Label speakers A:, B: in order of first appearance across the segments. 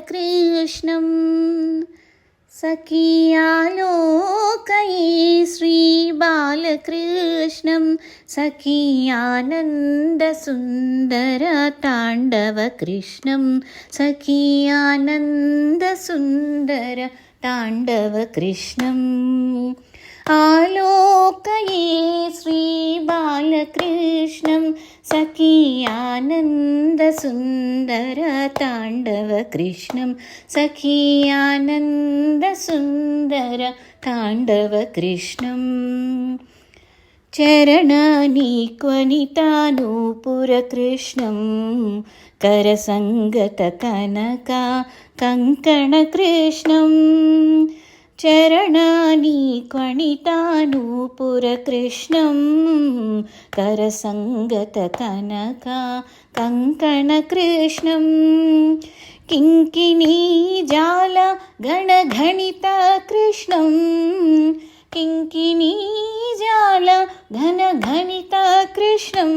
A: बालकृष्णम् सखियालोकये श्रीबालकृष्णं सखियानन्दसुन्दरताण्डवकृष्णं सखियानन्दसुन्दर ताण्डवकृष्णम् आलोकये श्रीबालकृष्णं सखियानन्दसुन्दरताण्डवकृष्णं सखियानन्दसुन्दर ताण्डवकृष्णम् चरणानीक्वनितानूपुरकृष्णं करसङ्गतकनका कङ्कणकृष्णम् चरणानि क्वणितानूपुरकृष्णं करसङ्गतकनका कङ्कणकृष्णं किङ्किणीजाल गणगणितकृष्णं किङ्किणीजाल घनघनितकृष्णं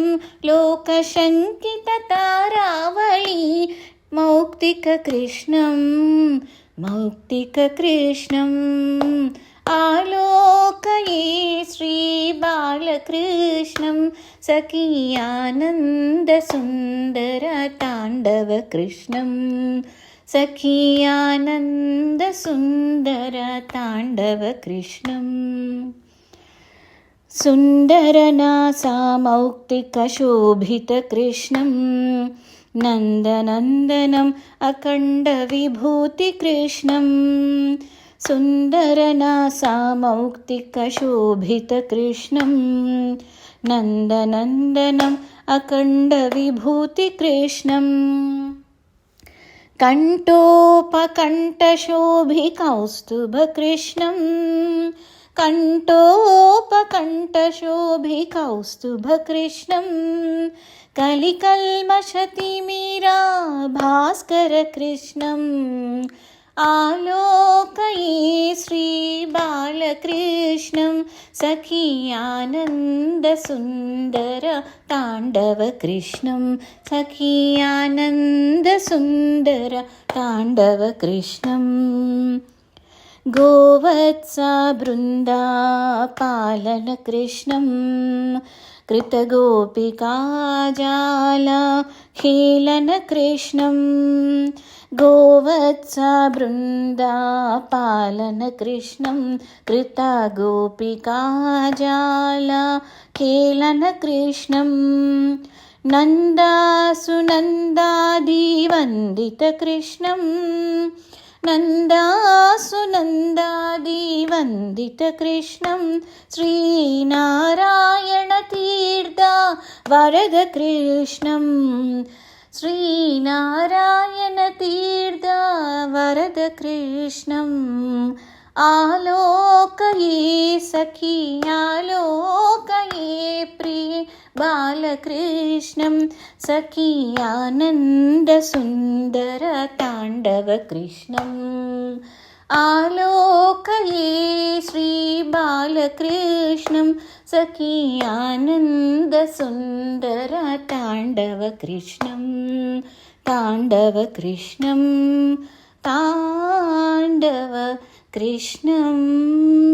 A: लोकशङ्किततारावळी मौक्तिककृष्णम् मौक्तिककृष्णम्। आलोकये श्रीबालकृष्णं सखियानन्दसुन्दरताण्डवकृष्णं सखियानन्दसुन्दरताण्डवकृष्णम्। सुन्दरनासामौक्तिकशोभितकृष्णम् नन्दनन्दनम् अखण्डविभूतिकृष्णं सुन्दरनासामौक्तिकशोभितकृष्णं नन्दनन्दनम् अखण्डविभूतिकृष्णम् कण्ठोपकण्ठशोभिकौस्तुभकृष्णं कण्ठोपकण्ठशोभिकौस्तुभकृष्णं कलिकल्मषतिमीरा भास्करकृष्णम् आलोकये श्रीबालकृष्णं सखियानन्दसुन्दर ताण्डवकृष्णं सखियानन्दसुन्दर ताण्डवकृष्णम् गोवत्सा बृन्दापालनकृष्णं कृतगोपिकाजाला हेलनकृष्णं गोवत्सा बृन्दापालनकृष्णं कृतगोपिकाजाला खेलनकृष्णं नन्दासुनन्दादिवन्दितकृष्णम् नन्दासुनन्दादिवन्दितकृष्णं श्रीनारायणतीर्था वरदकृष्णं श्रीनारायणतीर्था वरदकृष्णम् आलोकये सखी आलोकये प्रिये बालकृष्णं सखियानन्दसुन्दरताण्डवकृष्णम् आलोकये श्रीबालकृष्णं सखियानन्दसुन्दरताण्डवकृष्णं। ताण्डवकृष्णं ताण्डव कृष्णम्